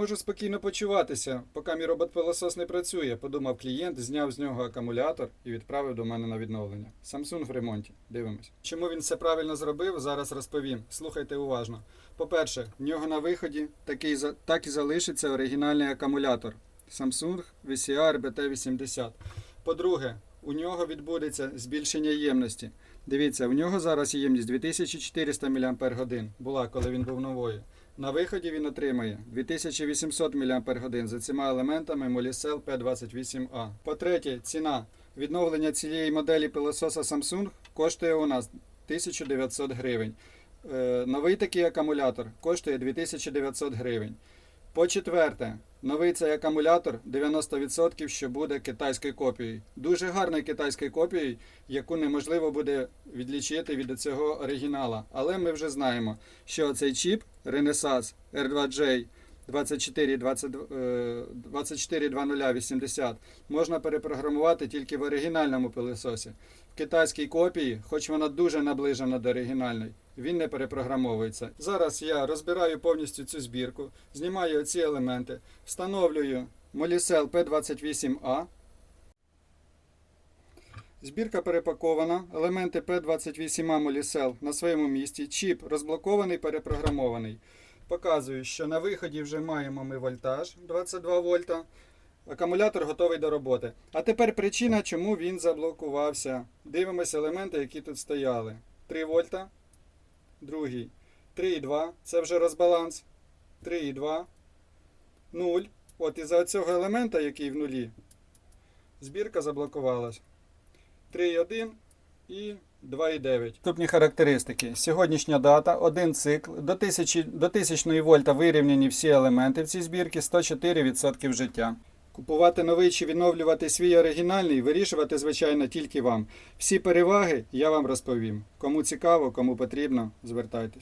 можу спокійно почуватися, поки мій робот-пилосос не працює, подумав клієнт, зняв з нього акумулятор і відправив до мене на відновлення. Samsung в ремонті. Дивимось. Чому він все правильно зробив, зараз розповім. Слухайте уважно. По-перше, в нього на виході такий, так і залишиться оригінальний акумулятор Samsung VCR BT80. По-друге, у нього відбудеться збільшення ємності. Дивіться, у нього зараз ємність 2400 мАч була, коли він був новою. На виході він отримає 2800 мАч за цими елементами Molicel P28A. По-третє, ціна. Відновлення цієї моделі пилососа Samsung коштує у нас 1900 гривень. Е, Новий такий акумулятор коштує 2900 гривень. По-четверте, новий цей акумулятор 90% що буде китайською копією. Дуже гарною китайською копією, яку неможливо буде відлічити від цього оригінала. Але ми вже знаємо, що цей чіп Renesas R2J 242080 можна перепрограмувати тільки в оригінальному пилососі. В китайській копії, хоч вона дуже наближена до оригінальної, він не перепрограмовується. Зараз я розбираю повністю цю збірку, знімаю ці елементи, встановлюю Molicel P28A. Збірка перепакована, елементи P28A Molicel на своєму місці, чіп розблокований, перепрограмований. Показую, що на виході вже маємо ми вольтаж 22 вольта. Акумулятор готовий до роботи. А тепер причина, чому він заблокувався. Дивимося елементи, які тут стояли. 3 вольта, другий 3,2, це вже розбаланс. 3,2, 0. От із-за цього елемента, який в нулі, збірка заблокувалась. 3,1 і 2,9. Наступні характеристики. Сьогоднішня дата, один цикл. До 1000, до 1000 вольта вирівняні всі елементи в цій збірці, 104% життя. Купувати новий чи відновлювати свій оригінальний, вирішувати, звичайно, тільки вам. Всі переваги я вам розповім. Кому цікаво, кому потрібно, звертайтесь.